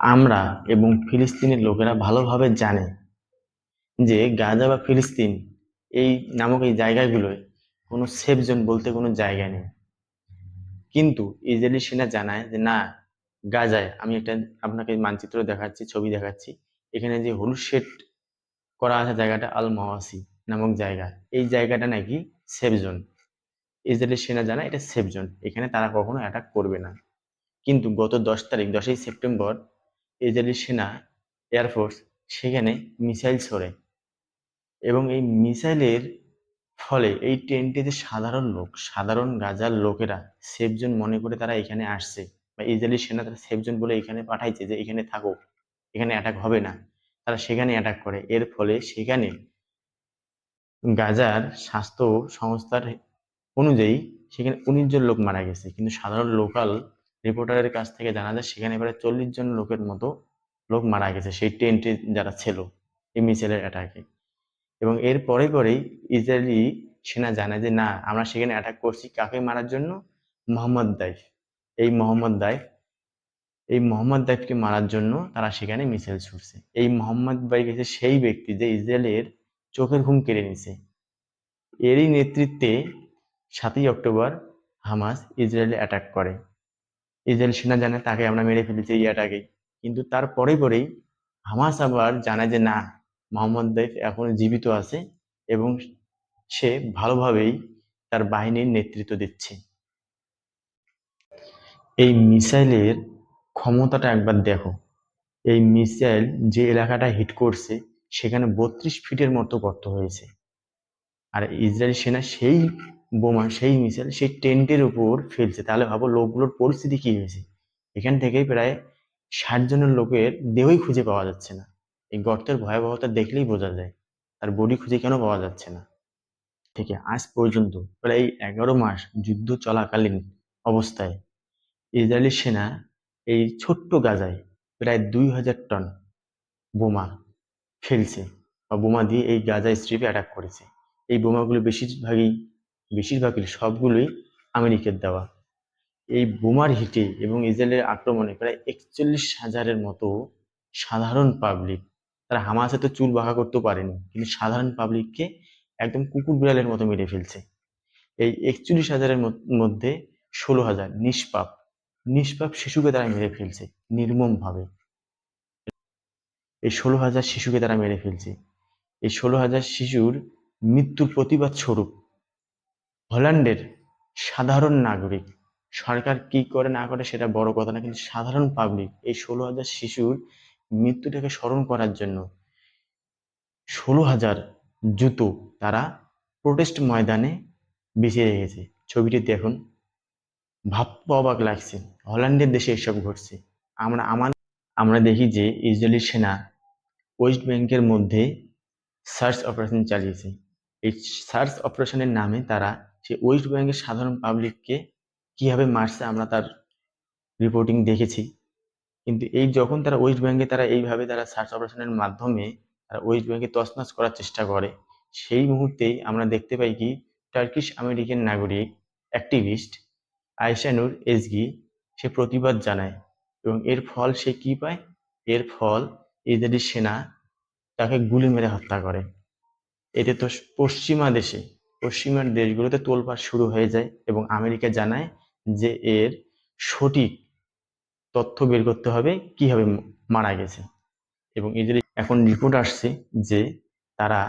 আমরা এবং ফিলিস্তিনের লোকেরা ভালোভাবে জানে যে গাজা বা ফিলিস্তিন এই নামক এই জায়গাগুলোয় কোনো সেফ জোন বলতে কোনো জায়গা নেই। কিন্তু ইসরায়েলি সেনা জানায় যে, না, গাজায় আমি একটা আপনাকে মানচিত্র দেখাচ্ছি, ছবি দেখাচ্ছি। এখানে যে হলুদ শেড করা আছে জায়গাটা আল মাওয়াসি নামক জায়গা। এই জায়গাটা নাকি সেফ জোন ইসরায়েলি সেনা জানায় এটা সেফ জোন এখানে তারা কখনো অ্যাটাক করবে না। কিন্তু গত দশ তারিখ, দশই সেপ্টেম্বর ইসরায়েলি সেনা এয়ারফোর্স সেখানে মিসাইল ছোড়ে এবং এই মিসাইলের ফলে এই ট্রেনটি যে সাধারণ লোক, সাধারণ গাজার লোকেরা সেফ জোন মনে করে তারা এখানে আসছে বা ইসরায়েলি সেনা তারা সেফ জোন বলে এখানে পাঠাইছে যে এখানে থাকো, এখানে অ্যাটাক হবে না। তারা সেখানে অ্যাটাক করে। এর ফলে সেখানে গাজার স্বাস্থ্য সংস্থার অনুযায়ী সেখানে উনিশ জন লোক মারা গেছে। কিন্তু সাধারণ লোকাল রিপোর্টারের কাছ থেকে জানা যায়, সেখানে প্রায় চল্লিশ জন লোকের মতো লোক মারা গেছে, সেই টেন্টে যারা ছিল, এই মিসাইলের অ্যাটাকে এবং এর পরে পরেই ইসরায়েলি সেনা জানায় যে, না, আমরা সেখানে অ্যাটাক করছি কাকে মারার জন্য? মোহাম্মদ দাইফ এই মোহাম্মদ দাইফ এই মোহাম্মদ দাইফকে মারার জন্য তারা সেখানে মিসাইল ছুটছে। এই মোহাম্মদ দাইফ হচ্ছে সেই ব্যক্তি যে ইসরায়েলের চোখের ঘুম কেড়ে নিছে এরই নেতৃত্বে সাতই অক্টোবর হামাস ইসরায়েলে অ্যাটাক করে। ইসরায়েল সেনা জানে তাকে আমরা মেরে ফেলেছি এই অ্যাটাকে কিন্তু তার পরে পরেই হামাস আবার জানায় যে না, মোহাম্মদ দাইফ এখনও জীবিত আছে এবং সে ভালোভাবেই তার বাহিনীর নেতৃত্ব দিচ্ছে। এই মিসাইলের ক্ষমতাটা একবার দেখো। এই মিসাইল যে এলাকাটা হিট করছে, সেখানে বত্রিশ ফিটের মতো গর্ত হয়েছে। আর ইসরায়েল সেনা সেই বোমা সেই মিসাইল সেই টেন্টের উপর ফেলছে। তাহলে ভাবো লোকগুলোর পরিস্থিতি কি হয়েছে? এখান থেকেই প্রায় ষাট জনের লোকের দেহই খুঁজে পাওয়া যাচ্ছে না। এই গর্তের ভয়াবহতা দেখলেই বোঝা যায়, তার বডি খুঁজে কেন পাওয়া যাচ্ছে না? থেকে আজ পর্যন্ত প্রায় এগারো মাস যুদ্ধ চলাকালীন অবস্থায় ইসরায়েলি সেনা এই ছোট্ট গাজায় প্রায় দুই হাজার টন বোমা ফেলছে বা বোমা দিয়ে এই গাজা স্ট্রিপে অ্যাটাক করেছে। এই বোমাগুলো বেশিরভাগই বেশিরভাগই সবগুলোই আমেরিকার দেওয়া। এই বোমার হিটে এবং ইসরায়েলের আক্রমণে প্রায় একচল্লিশ হাজারের মতো সাধারণ পাবলিক তারা হামাসে তো চুল বাঁকা করতেও পারেনি, কিন্তু সাধারণ পাবলিককে একদম কুকুর বিড়ালের মতো মেরে ফেলছে। এই একচল্লিশ হাজারের মধ্যে ষোলো হাজার নিষ্পাপ নিষ্পাপ শিশুকে তারা মেরে ফেলছে, নির্মমভাবে। এই ষোলো হাজার শিশুকে তারা মেরে ফেলছে। এই ষোলো হাজার শিশুর মৃত্যুর প্রতিবাদ স্বরূপ হল্যান্ডের সাধারণ নাগরিক। সরকার কি করে না করে সেটা বড় কথা না, কিন্তু সাধারণ পাবলিক এই ষোলো হাজার শিশুর মৃত্যুটাকে স্মরণ করার জন্য ষোলো হাজার জুতো তারা প্রোটেস্ট ময়দানে বিছিয়ে রেখেছে। ছবিটি দেখুন। ভাবতে অবাক লাগছে, হল্যান্ডের দেশে এসব ঘটছে। আমরা আমার আমরা দেখি যে ইসরায়েলি সেনা ওয়েস্ট ব্যাংকের মধ্যে সার্চ অপারেশন চালিয়েছে। এই সার্চ অপারেশনের নামে তারা সে ওয়েস্ট ব্যাংকের সাধারণ পাবলিককে কীভাবে মারছে আমরা তার রিপোর্টিং দেখেছি। কিন্তু এই যখন তারা ওয়েস্ট ব্যাংকে তারা এইভাবে তারা সার্চ অপারেশনের মাধ্যমে তারা ওয়েস্ট ব্যাংকে তছনছ করার চেষ্টা করে, সেই মুহূর্তেই আমরা দেখতে পাই কি টার্কিশ আমেরিকান নাগরিক অ্যাক্টিভিস্ট আয়শানুর এজগি সে প্রতিবাদ জানায় এবং এর ফল সে কি পায়? এর ফল ইসরায়েলি সেনা তাকে গুলি মেরে হত্যা করে। এতে তো পশ্চিমা দেশে পশ্চিমার দেশগুলোতে তোলপাড় শুরু হয়ে যায় এবং আমেরিকা জানায় যে এর সঠিক তথ্য বের করতে হবে, কীভাবে মারা গেছে। এবং এদের এখন রিপোর্ট আসছে যে তারা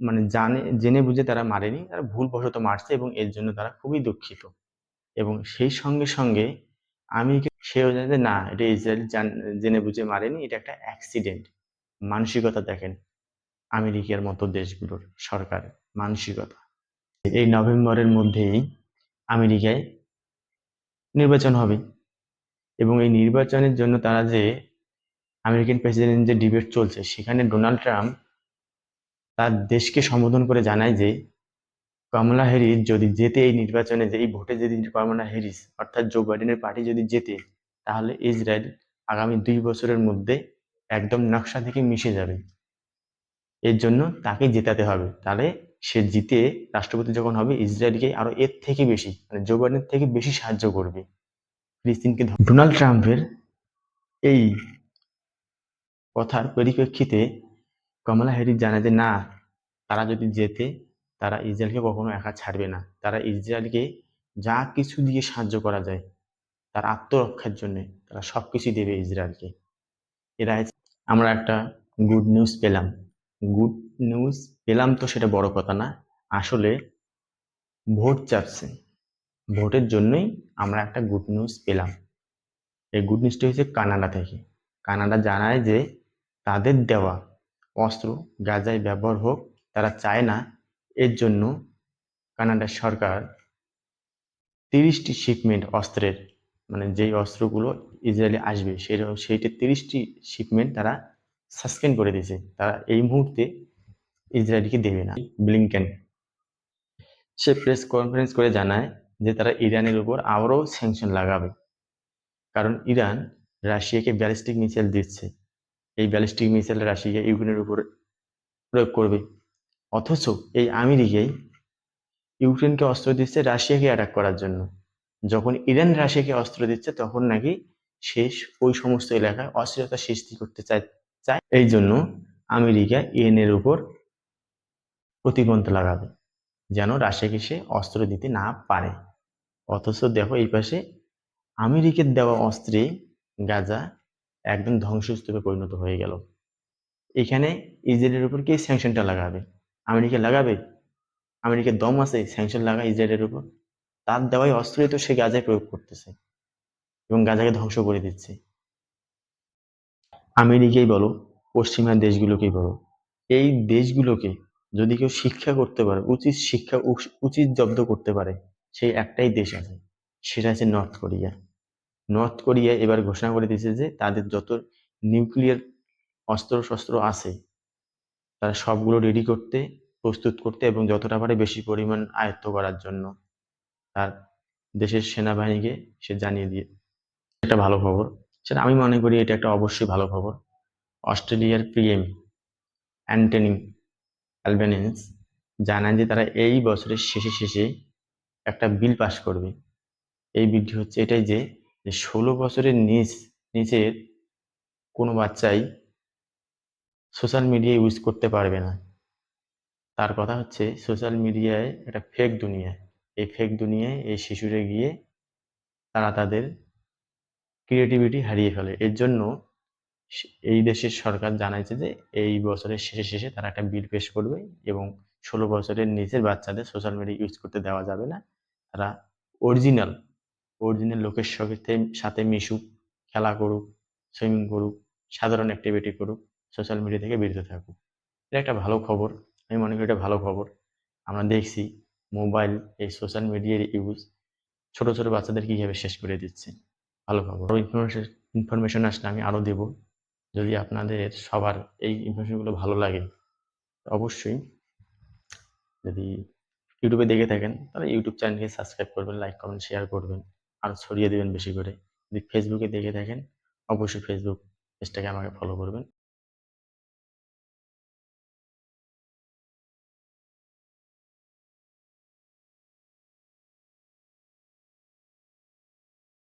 মানে জানে, জেনে বুঝে তারা মারেনি, তারা ভুলবশত মারছে এবং এর জন্য তারা খুবই দুঃখিত। এবং সেই সঙ্গে সঙ্গে আমেরিকা সেও জানে যে না, এটা ইসরায়েল জেনে বুঝে মারেনি, এটা একটা অ্যাক্সিডেন্ট মানসিকতা দেখেন। আমেরিকার মতো দেশগুলোর সরকার মানসিকতা। এই নভেম্বরের মধ্যেই আমেরিকায় নির্বাচন হবে এবং এই নির্বাচনের জন্য তারা যে আমেরিকান প্রেসিডেন্ট যে ডিবেট চলছে, সেখানে ডোনাল্ড ট্রাম্প তার দেশকে সম্বোধন করে জানায় যে কমলা হ্যারিস যদি জেতে এই নির্বাচনে, যে এই ভোটে যদি কমলা হ্যারিস অর্থাৎ জো বাইডেনের পার্টি যদি জেতে, তাহলে ইসরায়েল আগামী দুই বছরের মধ্যে একদম নকশা থেকে মিশে যাবে। এর জন্য তাকে জেতাতে হবে। তাহলে সে জিতে রাষ্ট্রপতি যখন হবে, ইসরায়েলকে আরও এর থেকে বেশি মানে জো বাইডেনের থেকে বেশি সাহায্য করবে। ফিলিস্তিনকে ডোনাল্ড ট্রাম্পের এই কথার পরিপ্রেক্ষিতে কমলা হ্যারিস জানায় যে, না, তারা যদি যেতে তারা ইসরায়েলকে কখনো একা ছাড়বে না। তারা ইসরায়েলকে যা কিছু দিয়ে সাহায্য করা যায়, তার আত্মরক্ষার জন্য তারা সব কিছুই দেবে ইসরায়েলকে। এরা আমরা একটা গুড নিউজ পেলাম। গুড নিউজ, পেলাম তো সেটা বড় কথা না। আসলে ভোট চাপছে ভোটের জন্যই আমরা একটা গুড নিউজ পেলাম। এই গুড নিউজটা হচ্ছে কানাডা থেকে। কানাডা জানায় যে তাদের দেওয়া অস্ত্র, গাজায় ব্যবহার হোক, তারা চায় না। এর জন্য কানাডার সরকার তিরিশটি শিপমেন্ট অস্ত্রের মানে যেই অস্ত্রগুলো ইসরায়েলে আসবে সেই সেইটা তিরিশটি শিপমেন্ট তারা সাসপেন্ড করে দিয়েছে। তারা এই মুহূর্তে ইসরায়েলকে দেবে না। ব্লিংকেন সে প্রেস কনফারেন্স করে জানায় যে তারা ইরানের উপর আবারও স্যাংশন লাগাবে। কারণ ইরান রাশিয়াকে ব্যালিস্টিক মিসাইল দিচ্ছে। এই ব্যালিস্টিক মিসাইল রাশিয়া ইউক্রেনের উপর প্রয়োগ করবে। অথচ এই আমেরিকাই ইউক্রেনকে অস্ত্র দিচ্ছে রাশিয়াকে অ্যাটাক করার জন্য। যখন ইরান রাশিয়াকে অস্ত্র দিচ্ছে, তখন নাকি শেষ ওই সমস্ত এলাকায় অস্থিরতা সৃষ্টি করতে চায় চায় এই জন্য আমেরিকা ইরানের উপর প্রতিবন্ধ লাগাবে, যেন রাশিয়াকে সে অস্ত্র দিতে না পারে। অথচ দেখো এই পাশে আমেরিকার দেওয়া অস্ত্রে গাজা একদম ধ্বংসস্তূপে পরিণত হয়ে গেল। এখানে ইসরায়েলের উপর কে স্যাংশনটা লাগাবে? আমেরিকা লাগাবে? আমেরিকার দম আছে স্যাংশন লাগা ইসরায়েলের উপর। তার দেওয়াই অস্ত্রই তো সে গাজায় প্রয়োগ করতেছে এবং গাজাকে ধ্বংস করে দিচ্ছে। আমেরিকাই বলো পশ্চিমা দেশগুলোকেই বলো। এই দেশগুলোকে যদি কেউ শিক্ষা করতে পারে, উচিত শিক্ষা, উচ- উচিত জব্দ করতে পারে সেই একটাই দেশ আছে, সেটা হচ্ছে নর্থ কোরিয়া। নর্থ কোরিয়া এবার ঘোষণা করে দিয়েছে যে তাদের যত নিউক্লিয়ার অস্ত্র শস্ত্র আছে, তারা সবগুলো রেডি করতে, প্রস্তুত করতে এবং যতটা পারে বেশি পরিমাণ আয়ত্ত করার জন্য তার দেশের সেনাবাহিনীকে সে জানিয়ে দিয়ে একটা ভালো খবর। সেটা আমি মনে করি এটা একটা অবশ্যই ভালো খবর। অস্ট্রেলিয়ার পিএম অ্যান্টনি অ্যালবেনিস জানান যে তারা এই বছরের শেষে শেষে একটা বিল পাশ করবে। এই বিলটি হচ্ছে এটাই যে যে ষোলো বছরের নিচ, নিচের কোনো বাচ্চাই সোশ্যাল মিডিয়া ইউজ করতে পারবে না। তার কথা হচ্ছে সোশ্যাল মিডিয়ায় একটা ফেক দুনিয়া। এই ফেক দুনিয়ায় এই শিশুরা গিয়ে তারা তাদের ক্রিয়েটিভিটি হারিয়ে ফেলে। এর জন্য এই দেশের সরকার জানাইছে যে, এই বছরের শেষে শেষে তারা একটা বিল পেশ করবে এবং ষোলো বছরের নিচের বাচ্চাদের সোশ্যাল মিডিয়া ইউজ করতে দেওয়া যাবে না। তারা অরিজিনাল অরিজিনাল লোকের সাথে সাথে মিশুক, খেলা করুক সুইমিং করুক, সাধারণ অ্যাক্টিভিটি করুক সোশ্যাল মিডিয়া থেকে বিরত থাকুক। এটা একটা ভালো খবর। আমি মনে করি এটা ভালো খবর। আমরা দেখছি মোবাইল এই সোশ্যাল মিডিয়ার ইউজ ছোট ছোট বাচ্চাদের কীভাবে শেষ করে দিচ্ছে। ভালো পাবো। আরও ইনফরমেশন ইনফরমেশন আসলে আমি আরও দেব। যদি আপনাদের সবার এই ইনফরমেশনগুলো ভালো লাগে অবশ্যই যদি ইউটিউবে দেখে থাকেন, তাহলে ইউটিউব চ্যানেলকে সাবস্ক্রাইব করবেন লাইক কমেন্ট শেয়ার করবেন। আর ছড়িয়ে দেবেন বেশি করে। যদি ফেসবুকে দেখে থাকেন, অবশ্যই ফেসবুক পেজটাকে আমাকে ফলো করবেন।